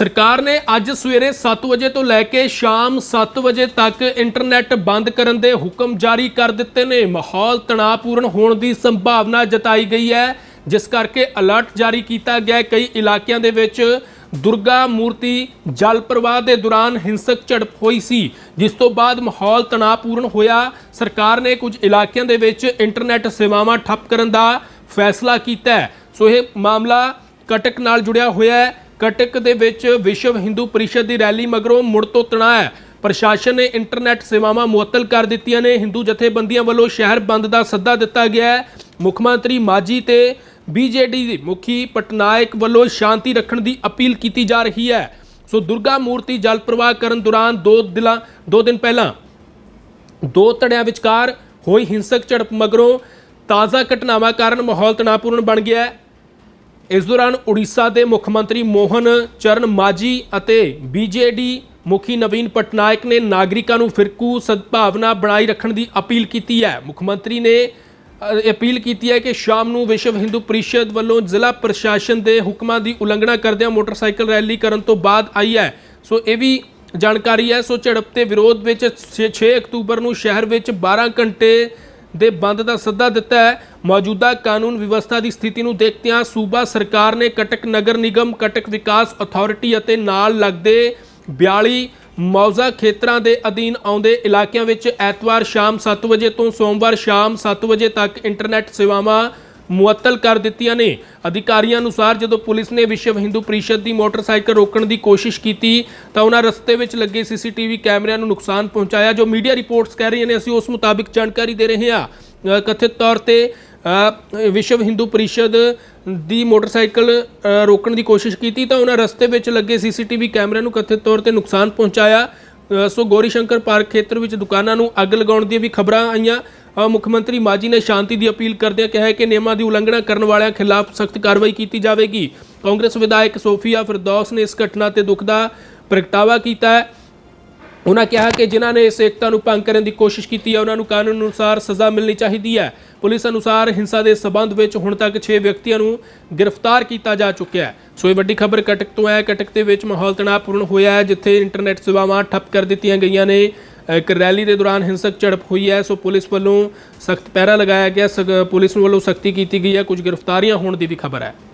ਸਰਕਾਰ ਨੇ ਅੱਜ ਸਵੇਰੇ 7 ਵਜੇ ਤੋਂ ਲੈ ਕੇ ਸ਼ਾਮ 7 ਵਜੇ ਤੱਕ ਇੰਟਰਨੈਟ ਬੰਦ ਕਰਨ ਦੇ ਹੁਕਮ ਜਾਰੀ ਕਰ ਦਿੱਤੇ ਨੇ। ਮਾਹੌਲ ਤਣਾਅਪੂਰਨ ਹੋਣ ਦੀ ਸੰਭਾਵਨਾ ਜਤਾਈ ਗਈ ਹੈ, ਜਿਸ ਕਰਕੇ ਅਲਰਟ ਜਾਰੀ ਕੀਤਾ ਗਿਆ ਕਈ ਇਲਾਕਿਆਂ ਦੇ ਵਿੱਚ ਦੁਰਗਾ ਮੂਰਤੀ ਜਲ ਪ੍ਰਵਾਹ ਦੇ ਦੌਰਾਨ ਹਿੰਸਕ ਝੜਪ ਹੋਈ ਸੀ, ਜਿਸ ਤੋਂ ਬਾਅਦ ਮਾਹੌਲ ਤਣਾਅਪੂਰਨ ਹੋਇਆ। ਸਰਕਾਰ ਨੇ ਕੁਝ ਇਲਾਕਿਆਂ ਦੇ ਵਿੱਚ ਇੰਟਰਨੈਟ ਸੇਵਾਵਾਂ ਠੱਪ ਕਰਨ ਦਾ ਫੈਸਲਾ ਕੀਤਾ ਸੋ ਇਹ ਮਾਮਲਾ ਕਟਕ ਨਾਲ ਜੁੜਿਆ ਹੋਇਆ ਹੈ। ਕਟਕ ਦੇ ਵਿੱਚ ਵਿਸ਼ਵ ਹਿੰਦੂ ਪਰਿਸ਼ਦ ਦੀ ਰੈਲੀ ਮਗਰੋਂ ਮੁੜ ਤੋਂ ਤਣਾਅ ਹੈ। ਪ੍ਰਸ਼ਾਸਨ ਨੇ ਇੰਟਰਨੈਟ ਸੇਵਾਵਾਂ ਮੁਅੱਤਲ ਕਰ ਦਿੱਤੀਆਂ ਨੇ। ਹਿੰਦੂ ਜਥੇਬੰਦੀਆਂ ਵੱਲੋਂ ਸ਼ਹਿਰ ਬੰਦ ਦਾ ਸੱਦਾ ਦਿੱਤਾ ਗਿਆ ਹੈ। ਮੁੱਖ ਮੰਤਰੀ ਮਾਜੀ ਤੇ ਬੀਜੇਡੀ ਦੇ ਮੁਖੀ ਪਟਨਾਇਕ ਵੱਲੋਂ ਸ਼ਾਂਤੀ ਰੱਖਣ ਦੀ ਅਪੀਲ ਕੀਤੀ ਜਾ ਰਹੀ ਹੈ। ਸੋ ਦੁਰਗਾ ਮੂਰਤੀ ਜਲ ਪ੍ਰਵਾਹ ਕਰਨ ਦੌਰਾਨ ਦੋ ਦਿਲਾਂ, ਦੋ ਦਿਨ ਪਹਿਲਾਂ ਦੋ ਧੜਿਆਂ ਵਿਚਕਾਰ ਹੋਈ ਹਿੰਸਕ ਝੜਪ ਮਗਰੋਂ ਤਾਜ਼ਾ ਘਟਨਾਵਾਂ ਕਾਰਨ ਮਾਹੌਲ ਤਣਾਅਪੂਰਨ ਬਣ ਗਿਆ ਹੈ। ਇਸ ਦੌਰਾਨ ਉੜੀਸਾ ਦੇ ਮੁੱਖ ਮੰਤਰੀ ਮੋਹਨ ਚਰਨ ਮਾਜੀ ਅਤੇ ਬੀਜੇਡੀ ਮੁਖੀ ਨਵੀਨ ਪਟਨਾਇਕ ਨੇ ਨਾਗਰਿਕਾਂ ਨੂੰ ਫਿਰਕੂ ਸਦਭਾਵਨਾ ਬਣਾਈ ਰੱਖਣ ਦੀ ਅਪੀਲ ਕੀਤੀ ਹੈ। ਮੁੱਖ ਮੰਤਰੀ ਨੇ ਅਪੀਲ ਕੀਤੀ ਹੈ ਕਿ ਸ਼ਾਮ ਨੂੰ ਵਿਸ਼ਵ ਹਿੰਦੂ ਪਰਿਸ਼ਦ ਵੱਲੋਂ ਜ਼ਿਲ੍ਹਾ ਪ੍ਰਸ਼ਾਸਨ ਦੇ ਹੁਕਮਾਂ ਦੀ ਉਲੰਘਣਾ ਕਰਦਿਆਂ ਮੋਟਰਸਾਈਕਲ ਰੈਲੀ ਕਰਨ ਤੋਂ ਬਾਅਦ ਆਈ ਹੈ। ਸੋ ਇਹ ਵੀ ਜਾਣਕਾਰੀ ਹੈ। ਸੋ ਝੜਪ ਤੇ ਵਿਰੋਧ ਵਿੱਚ 6 ਅਕਤੂਬਰ ਨੂੰ ਸ਼ਹਿਰ ਵਿੱਚ 12 ਘੰਟੇ ਦੇ ਬੰਦ ਦਾ ਸੱਦਾ ਦਿੱਤਾ ਹੈ। ਮੌਜੂਦਾ ਕਾਨੂੰਨ ਵਿਵਸਥਾ ਦੀ ਸਥਿਤੀ ਨੂੰ ਦੇਖਦਿਆਂ ਸੂਬਾ ਸਰਕਾਰ ਨੇ ਕਟਕ ਨਗਰ ਨਿਗਮ, ਕਟਕ ਵਿਕਾਸ ਅਥਾਰਟੀ ਅਤੇ ਨਾਲ ਲੱਗਦੇ 42 ਮੌਜ਼ਾ ਖੇਤਰਾਂ ਦੇ ਅਧੀਨ ਆਉਂਦੇ ਇਲਾਕਿਆਂ ਵਿੱਚ ਐਤਵਾਰ ਸ਼ਾਮ 7 ਵਜੇ ਤੋਂ ਸੋਮਵਾਰ ਸ਼ਾਮ 7 ਵਜੇ ਤੱਕ ਇੰਟਰਨੈਟ ਸੇਵਾਵਾਂ ਮੁਅੱਤਲ ਕਰ ਦਿੱਤੀਆਂ ਨੇ। ਅਧਿਕਾਰੀਆਂ ਅਨੁਸਾਰ ਜਦੋਂ ਪੁਲਿਸ ਨੇ ਵਿਸ਼ਵ ਹਿੰਦੂ ਪਰਿਸ਼ਦ ਦੀ ਮੋਟਰਸਾਈਕਲ ਰੋਕਣ ਦੀ ਕੋਸ਼ਿਸ਼ ਕੀਤੀ, ਤਾਂ ਉਹਨਾਂ ਰਸਤੇ ਵਿੱਚ ਲੱਗੇ ਸੀਸੀਟੀਵੀ ਕੈਮਰਿਆਂ ਨੂੰ ਨੁਕਸਾਨ ਪਹੁੰਚਾਇਆ। ਜੋ ਮੀਡੀਆ ਰਿਪੋਰਟਸ ਕਹਿ ਰਹੀਆਂ ਨੇ, ਅਸੀਂ ਉਸ ਮੁਤਾਬਿਕ ਜਾਣਕਾਰੀ ਦੇ ਰਹੇ ਹਾਂ। ਕਥਿਤ ਤੌਰ ਤੇ ਵਿਸ਼ਵ ਹਿੰਦੂ ਪਰਿਸ਼ਦ ਦੀ ਮੋਟਰਸਾਈਕਲ ਰੋਕਣ ਦੀ ਕੋਸ਼ਿਸ਼ ਕੀਤੀ, ਤਾਂ ਉਹਨਾਂ ਰਸਤੇ ਵਿੱਚ ਲੱਗੇ ਸੀਸੀਟੀਵੀ ਕੈਮਰਿਆਂ ਨੂੰ ਕਥਿਤ ਤੌਰ ਤੇ ਨੁਕਸਾਨ ਪਹੁੰਚਾਇਆ। ਸੋ ਗੌਰੀ ਸ਼ੰਕਰ ਪਾਰਕ ਖੇਤਰ ਵਿੱਚ ਦੁਕਾਨਾਂ ਨੂੰ ਅੱਗ ਲਗਾਉਣ ਦੀਆਂ ਵੀ ਖਬਰਾਂ ਆਈਆਂ। ਮੁੱਖ ਮੰਤਰੀ ਮਾਜੀ ਨੇ ਸ਼ਾਂਤੀ ਦੀ ਅਪੀਲ ਕਰਦਿਆਂ ਕਿਹਾ ਕਿ ਨਿਯਮਾਂ ਦੀ ਉਲੰਘਣਾ ਕਰਨ ਵਾਲਿਆਂ ਖਿਲਾਫ ਸਖਤ ਕਾਰਵਾਈ ਕੀਤੀ ਜਾਵੇਗੀ। ਕਾਂਗਰਸ ਵਿਧਾਇਕ ਸੋਫੀਆ ਫਿਰਦੌਸ ਨੇ ਇਸ ਘਟਨਾ ਤੇ ਦੁੱਖ ਦਾ ਪ੍ਰਗਟਾਵਾ ਕੀਤਾ ਹੈ। ਉਹਨਾਂ ਕਿਹਾ ਕਿ ਜਿਨ੍ਹਾਂ ਨੇ ਇਸ ਏਕਤਾ ਨੂੰ ਭੰਗ ਕਰਨ ਦੀ ਕੋਸ਼ਿਸ਼ ਕੀਤੀ ਹੈ, ਉਹਨਾਂ ਨੂੰ ਕਾਨੂੰਨ ਅਨੁਸਾਰ ਸਜ਼ਾ ਮਿਲਣੀ ਚਾਹੀਦੀ ਹੈ। ਪੁਲਿਸ ਅਨੁਸਾਰ ਹਿੰਸਾ ਦੇ ਸਬੰਧ ਵਿੱਚ ਹੁਣ ਤੱਕ 6 ਵਿਅਕਤੀਆਂ ਨੂੰ ਗ੍ਰਿਫਤਾਰ ਕੀਤਾ ਜਾ ਚੁੱਕਿਆ ਹੈ। ਸੋ ਇਹ ਵੱਡੀ ਖਬਰ ਕਟਕ ਤੋਂ ਹੈ। ਕਟਕ ਦੇ ਵਿੱਚ ਮਾਹੌਲ ਤਣਾਅਪੂਰਨ ਹੋਇਆ ਹੈ, ਜਿੱਥੇ ਇੰਟਰਨੈਟ ਸੇਵਾਵਾਂ ਠੱਪ ਕਰ ਦਿੱਤੀਆਂ ਗਈਆਂ ਨੇ। ਇੱਕ ਰੈਲੀ ਦੇ ਦੌਰਾਨ ਹਿੰਸਕ ਝੜਪ ਹੋਈ ਹੈ, ਸੋ ਪੁਲਿਸ ਵੱਲੋਂ ਸਖਤ ਪਹਿਰਾ ਲਗਾਇਆ ਗਿਆ। ਸਗ- ਪੁਲਿਸ ਵੱਲੋਂ ਸਖਤੀ ਕੀਤੀ ਗਈ ਹੈ। ਕੁਝ ਗ੍ਰਿਫਤਾਰੀਆਂ ਹੋਣ ਦੀ ਵੀ ਖਬਰ ਹੈ।